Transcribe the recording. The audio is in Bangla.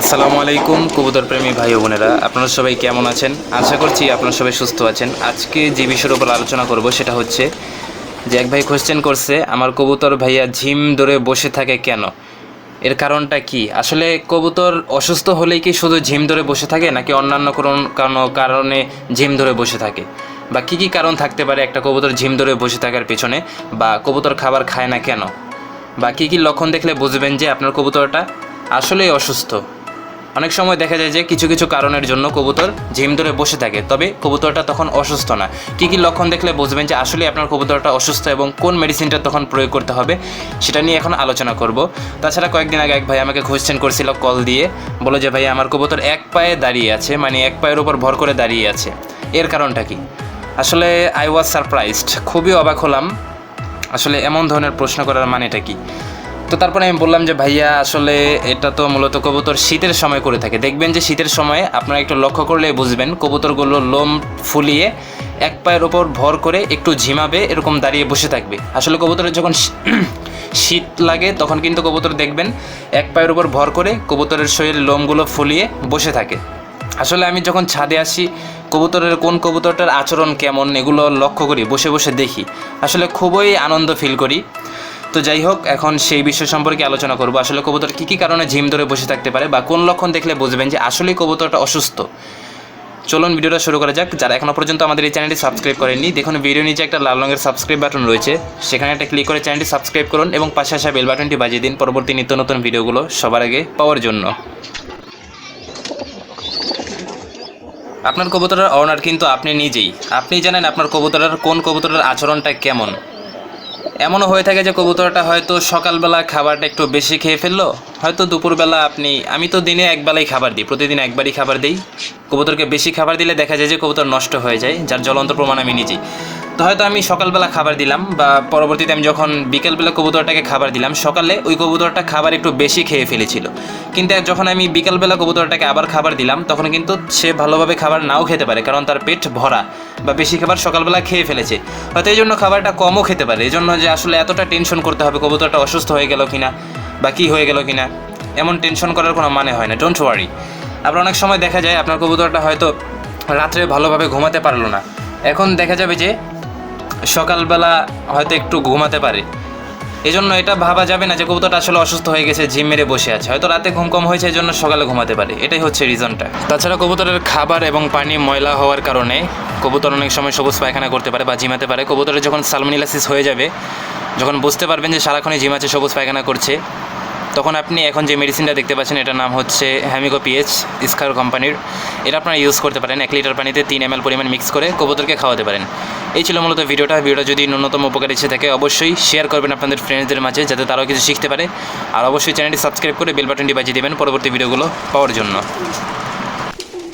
আসসালামু আলাইকুম কবুতর প্রেমী ভাই বোনেরা। আপনারা সবাই কেমন আছেন? আশা করছি আপনারা সবাই সুস্থ আছেন। আজকে যে বিষয়ের উপর আলোচনা করব সেটা হচ্ছে যে এক ভাই কোশ্চেন করছে, আমার কবুতর ভাইয়া ঝিম ধরে বসে থাকে কেন? এর কারণটা কি? আসলে কবুতর অসুস্থ হলেই কি শুধু ঝিম ধরে বসে থাকে, নাকি অন্যান্য কোনো কোনো কারণে ঝিম ধরে বসে থাকে? বা কী কী কারণ থাকতে পারে একটা কবুতর ঝিম ধরে বসে থাকার পেছনে, বা কবুতর খাবার খায় না কেন? বা কী কী লক্ষণ দেখলে বুঝবেন যে আপনার কবুতরটা আসলেই অসুস্থ? অনেক সময় দেখা যায় যে কিছু কিছু কারণের জন্য কবুতর ঝিম ধরে বসে থাকে, তবে কবুতরটা তখন অসুস্থ না। কী কী লক্ষণ দেখলে বুঝবেন যে আসলে আপনার কবুতরটা অসুস্থ এবং কোন মেডিসিনটা তখন প্রয়োগ করতে হবে, সেটা নিয়ে এখন আলোচনা করব। তাছাড়া কয়েকদিন আগে এক ভাই আমাকে কোয়েশ্চেন করছিল কল দিয়ে বলো যে, ভাই, আমার কবুতর এক পায়ে দাঁড়িয়ে আছে মানে এক পায়ের উপর ভর করে দাঁড়িয়ে আছে। এর কারণটা কি? আসলে আই ওয়াজ সারপ্রাইজড খুবই অবাক হলাম। আসলে এমন ধরনের প্রশ্ন করার মানেটা কি? তো তারপরে আমি বললাম যে, ভাইয়া, আসলে এটা তো মূলত কবুতর শীতের সময় করে থাকে। দেখবেন যে শীতের সময় আপনারা একটু লক্ষ্য করলে বুঝবেন, কবুতরগুলো লোম ফুলিয়ে এক পায়ের ওপর ভর করে একটু ঝিমাবে, এরকম দাঁড়িয়ে বসে থাকবে। আসলে কবুতরের যখন শীত লাগে, তখন কিন্তু কবুতর দেখবেন এক পায়ের উপর ভর করে কবুতরের শরীরের লোমগুলো ফুলিয়ে বসে থাকে। আসলে আমি যখন ছাদে আসি, কবুতরের কোন কবুতরটার আচরণ কেমন, এগুলো লক্ষ্য করি, বসে বসে দেখি। আসলে খুবই আনন্দ ফিল করি। তো যাই হোক, এখন সেই বিষয় সম্পর্কে আলোচনা করব। আসলে কবুতর কী কী কারণে ঝিম ধরে বসে থাকতে পারে বা কোন লক্ষণ দেখলে বুঝবেন যে আসলেই কবুতরটা অসুস্থ। চলুন ভিডিওটা শুরু করা যাক। যারা এখনও পর্যন্ত আমাদের এই চ্যানেলটি সাবস্ক্রাইব করেননি, দেখুন ভিডিও নিচে একটা লাল রঙের সাবস্ক্রাইব বাটন রয়েছে। সেখানে একটা ক্লিক করে চ্যানেলটি সাবস্ক্রাইব করুন এবং পাশে আসা বেল বাটনটি বাজিয়ে দিন পরবর্তী নিত্য নতুন ভিডিওগুলো সবার আগে পাওয়ার জন্য। আপনার কবুতরের অনার কিন্তু আপনি নিজেই। আপনি জানেন আপনার কবুতরের কোন কবুতরের আচরণটা কেমন। এমনও হয়ে থাকে যে কবুতরটা হয়তো সকালবেলা খাবারটা একটু বেশি খেয়ে ফেলল, হয়তো দুপুরবেলা আপনি, আমি তো দিনে একবেলাই খাবার দিই, প্রতিদিন একবারই খাবার দিই। কবুতরকে বেশি খাবার দিলে দেখা যায় যে কবুতর নষ্ট হয়ে যায়, যার জ্বলন্ত প্রমাণ আমি নিজেই। তো হয়তো আমি সকালবেলা খাবার দিলাম বা পরবর্তীতে আমি যখন বিকেলবেলা কবুতরটাকে খাবার দিলাম, সকালে ওই কবুতরটা খাবার একটু বেশি খেয়ে ফেলেছিল। কিন্তু যখন আমি বিকেলবেলা কবুতরটাকে আবার খাবার দিলাম, তখন কিন্তু সে ভালোভাবে খাবার নাও খেতে পারে, কারণ তার পেট ভরা বা বেশি খাবার সকালবেলা খেয়ে ফেলেছে। হয়তো এই জন্য খাবারটা কমও খেতে পারে এই জন্য যে আসলে এতটা টেনশন করতে হবে কবুতরটা অসুস্থ হয়ে গেল কিনা বা কী হয়ে গেল কিনা, এমন টেনশন করার কোনো মানে হয় না ডোন্ট ওয়ারি আবার অনেক সময় দেখা যায়, আপনার কবুতরটা হয়তো রাত্রে ভালোভাবে ঘুমাতে পারল না। এখন দেখা যাবে যে সকালবেলা হয়তো একটু ঘুমাতে পারে। এই জন্য এটা ভাবা যাবে না যে কবুতরটা আসলে অসুস্থ হয়ে গেছে, জিম মেরে বসে আছে। হয়তো রাতে ঘুম কম হয়েছে এই জন্য সকালে ঘুমাতে পারে। এটাই হচ্ছে রিজনটা তাছাড়া কবুতরের খাবার এবং পানি ময়লা হওয়ার কারণে কবুতর অনেক সময় সবুজ পায়খানা করতে পারে বা জিমাতে পারে। কবুতরের যখন সালমিলাসিস হয়ে যাবে, যখন বুঝতে পারবেন যে সারাক্ষণই জিমাচ্ছে সবুজ পায়খানা করছে, তখন আপনি এখন যে মেডিসিনটা দেখতে পাচ্ছেন, এটার নাম হচ্ছে হ্যামিগো পিএইচ ইস্কার কোম্পানির এটা আপনারা ইউজ করতে পারেন। এক লিটার পানিতে তিন এম পরিমাণ মিক্স করে কবুতরকে খাওয়াতে পারেন। এই ছিল মূলত ভিডিওটা। ভিডিওটা যদি ন্যূনতম উপকার ইচ্ছে থাকে, অবশ্যই শেয়ার করবেন আপনাদের ফ্রেন্ডসদের মাঝে, যাতে তারাও কিছু শিখতে পারে। আর অবশ্যই চ্যানেলটি সাবস্ক্রাইব করে বেল বাটনটি বাজিয়ে দেবেন পরবর্তী ভিডিওগুলো পাওয়ার জন্য।